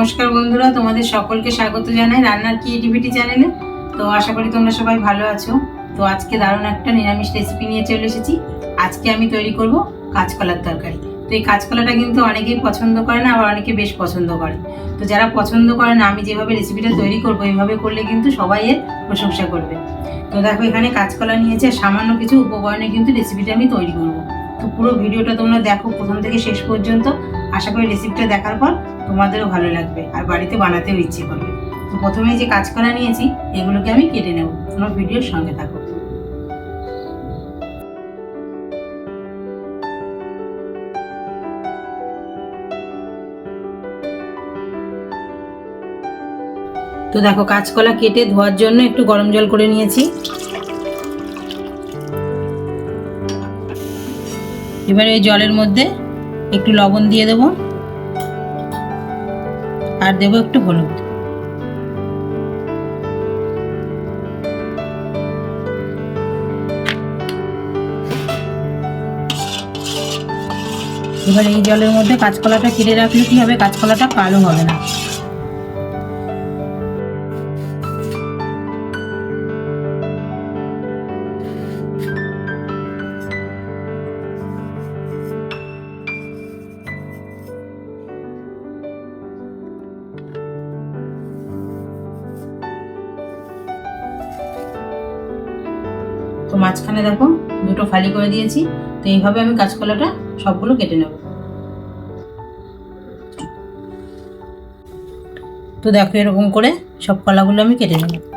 নমস্কার বন্ধুরা, তোমাদের সকলকে স্বাগত জানাই রান্নার ক্রিয়েটিভিটি চ্যানেলে তো আশা করি তোমরা সবাই ভালো আছো। তো আজকে দারুণ একটা নিরামিষ রেসিপি নিয়ে চলে এসেছি। আজকে আমি তৈরি করব কাঁচকলার তরকারি। তো এই কাঁচকলাটা কিন্তু অনেকেই পছন্দ করে না, আবার অনেকে বেশ পছন্দ করে। তো যারা পছন্দ করে না, আমি যেভাবে রেসিপিটা তৈরি করব, এইভাবে করলে কিন্তু সবাই এর প্রশংসা করবে। তো দেখো, এখানে কাঁচকলা নিয়েছে সামান্য কিছু উপকরণে কিন্তু রেসিপিটা আমি তৈরি করব। তো পুরো ভিডিওটা তোমরা দেখো প্রথম থেকে শেষ পর্যন্ত। আশা করি রেসিপিটা দেখার পর তোমাদেরও ভালো লাগবে, আর বাড়িতে বানাতেও ইচ্ছে করবে। তো প্রথমেই যে কাঁচকলা নিয়েছি, এগুলোকে আমি কেটে নেব। তোমার ভিডিওর সঙ্গে থাকো। তো দেখো, কাঁচকলা কেটে ধোয়ার জন্য একটু গরম জল করে নিয়েছি। এবার এই জলের মধ্যে একটু লবণ দিয়ে দেবো। আর দেবো একটু হলুদ। এবার এই জলের মধ্যে কাঁচকলাটা কেটে রাখলে কি হবে? কাঁচকলাটা কালো হবে না। মাঝখানে দেখো দুটো ফালি করে দিয়েছি, তো এইভাবে আমি কাঁচকলাটা সবগুলো কেটে নেব। তো দেখো এরকম করে সব কলাগুলো আমি কেটে নেব।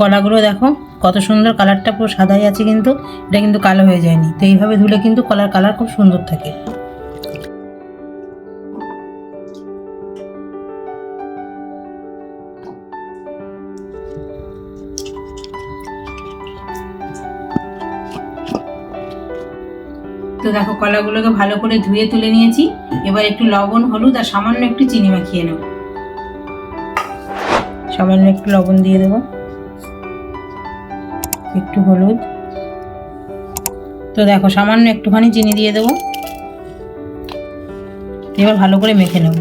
কলাগুলো দেখো, কত সুন্দর কালারটা পুরো সাদাই আছে কিন্তু, এটা কিন্তু কালো হয়ে যায়নি। তো এইভাবে ধুলে কিন্তু কলার কালার খুব সুন্দর থাকে। তো দেখো, কলাগুলোকে ভালো করে ধুয়ে তুলে নিয়েছি। এবার একটু লবণ, হলুদ আর সামান্য একটু চিনি মাখিয়ে নেব। সামান্য একটু লবণ দিয়ে দেবো। একটু হলুদ। তো দেখো, সামান্য একটুখানি চিনি দিয়ে দেবো। এবার ভালো করে মেখে নেব।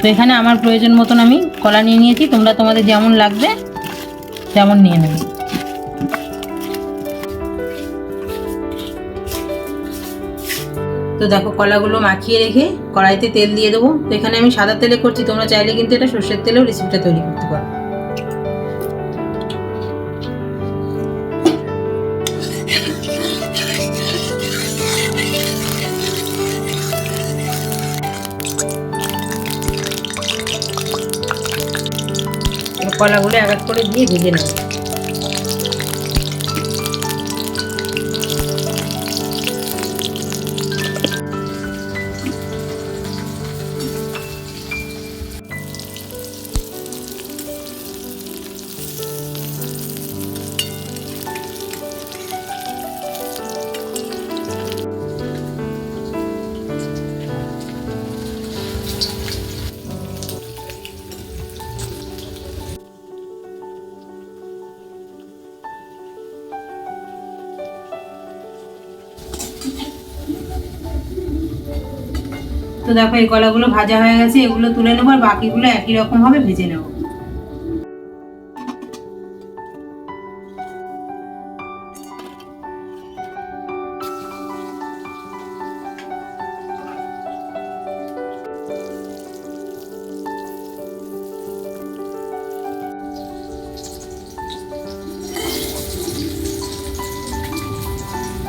তো এখানে আমার প্রয়োজন মতন আমি কলা নিয়ে নিয়েছি। তোমরা তোমাদের যেমন লাগবে, তেমন নিয়ে নেবে। তো দেখো, কলাগুলো মাখিয়ে রেখে কড়াইতে তেল দিয়ে দেবো। তো এখানে আমি সাদা তেলে করছি, তোমরা চাইলে কিন্তু এটা সর্ষের তেলেও রেসিপিটা তৈরি করতে পারো। কলাগুলো এক করে দিয়ে ভেজে নেব। তো দেখো, এই কলাগুলো ভাজা হয়ে গেছে, এগুলো তুলে নেব আর বাকিগুলো একই রকম ভাবে ভেজে নেব।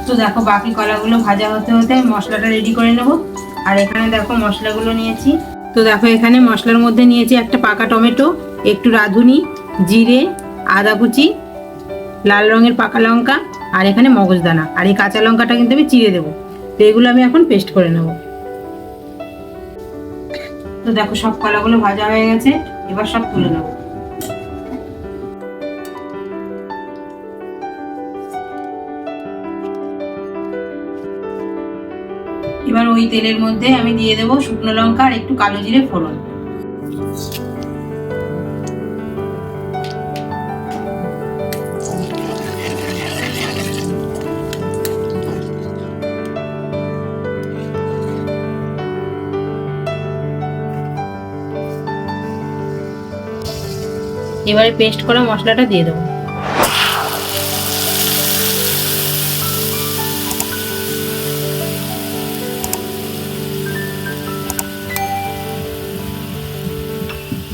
তো দেখো, বাকি কলাগুলো ভাজা হতে হতে মশলাটা রেডি করে নেব। আর এখানে দেখো মশলাগুলো নিয়েছি। তো দেখো এখানে মশলার মধ্যে নিয়েছি একটা পাকা টমেটো, একটু রাঁধুনি, জিরে, আদা কুচি, লাল রঙের পাকা লঙ্কা আর এখানে মগজদানা আর এই কাঁচা লঙ্কাটা কিন্তু আমি চিড়ে দেবো। তো এগুলো আমি এখন পেস্ট করে নেব। তো দেখো সব কলাগুলো ভাজা হয়ে গেছে, এবার সব তুলে নেব। ওই তেলের মধ্যে আমি দিয়ে দেবো শুকনো লঙ্কা আর একটু কালো জিরে ফোড়ন। এবারে পেস্ট করা মশলাটা দিয়ে দেবো।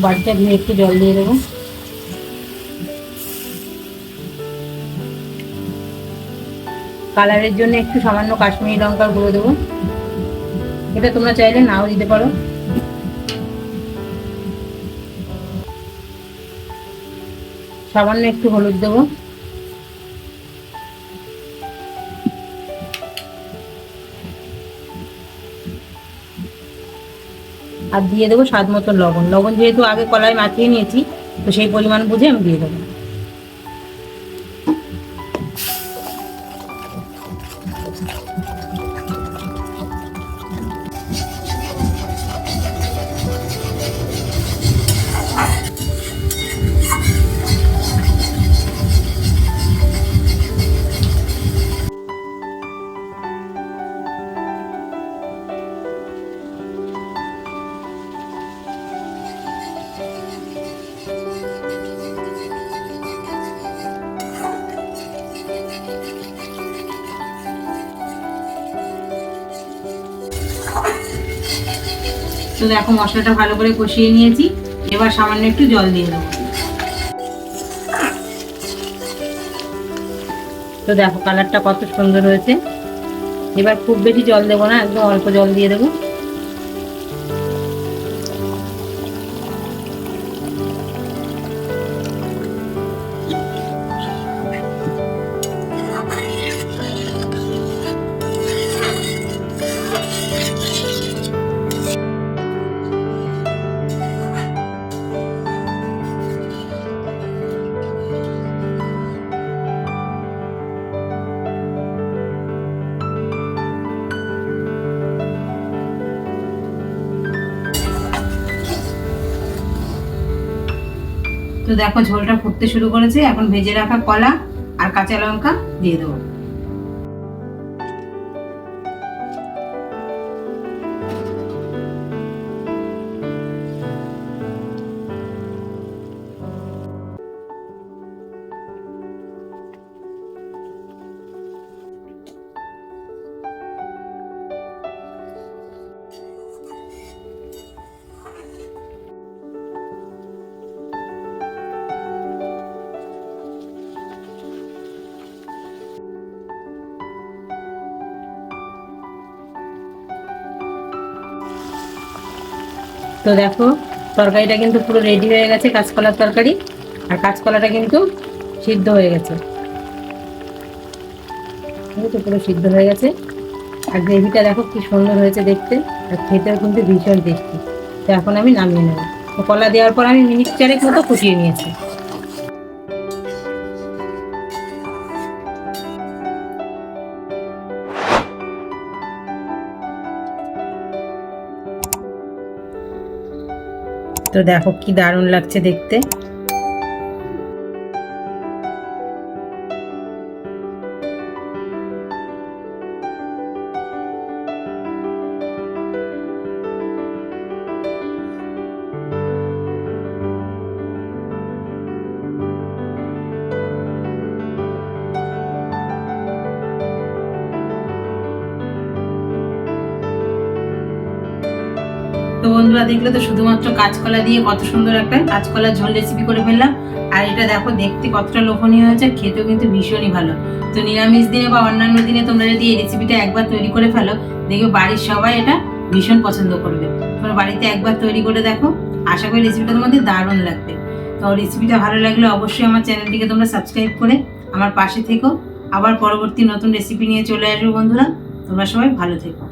বাড়িটা ধুয়ে একটু জল দিয়ে দেবো। কালারের জন্য একটু সামান্য কাশ্মীরি লঙ্কার গুঁড়ো দেবো। এটা তোমরা চাইলে নাও দিতে পারো। সামান্য একটু হলুদ দেবো। আর দিয়ে দেবো স্বাদ মতো লবণ। লবণ যেহেতু আগে কলায় মাখিয়ে নিয়েছি, তো সেই পরিমাণ বুঝে আমি দিয়ে দেবো। তো দেখো মশলাটা ভালো করে কষিয়ে নিয়েছি। এবার সামান্য একটু জল দিয়ে দেবো। তো দেখো কালারটা কত সুন্দর হয়েছে। এবার খুব বেশি জল দেবো না, একদম অল্প জল দিয়ে দেবো। তো দেখো ঝোলটা ফুটতে শুরু করেছে, এখন ভেজে রাখা কলা আর কাঁচা লঙ্কা দিয়ে দেবো। তো দেখো, তরকারিটা কিন্তু পুরো রেডি হয়ে গেছে, কাঁচকলার তরকারি। আর কাঁচকলাটা কিন্তু সিদ্ধ হয়ে গেছে। পুরো সিদ্ধ হয়ে গেছে। আর গ্রেভিটা দেখো কি সুন্দর হয়েছে দেখতে। আর খেতেও কিন্তু ভীষণ দেখতে তো এখন আমি নামিয়ে নেব। কলা দেওয়ার পর আমি মিনিট চারেক মতো ফুটিয়ে নিয়েছি। তো দেখো কি দারুণ লাগছে দেখতে। তো বন্ধুরা, দেখলে তো শুধুমাত্র কাঁচকলা দিয়ে কত সুন্দর একটা কাঁচকলা ঝোল রেসিপি করে ফেললাম। আর এটা দেখো, দেখতে কতটা লোভনীয় হয়েছে, খেতেও কিন্তু ভীষণই ভালো। তো নিরামিষ দিনে বা অন্যান্য দিনে তোমরা যদি এই রেসিপিটা একবার তৈরি করে ফেলো, দেখবে বাড়ির সবাই এটা ভীষণ পছন্দ করবে। তোমরা বাড়িতে একবার তৈরি করে দেখো, আশা করি রেসিপিটা তোমাদের দারুণ লাগবে। তো রেসিপিটা ভালো লাগলে অবশ্যই আমার চ্যানেলটিকে তোমরা সাবস্ক্রাইব করে আমার পাশে থেকো। আবার পরবর্তী নতুন রেসিপি নিয়ে চলে আসব বন্ধুরা, তোমরা সবাই ভালো থেকো।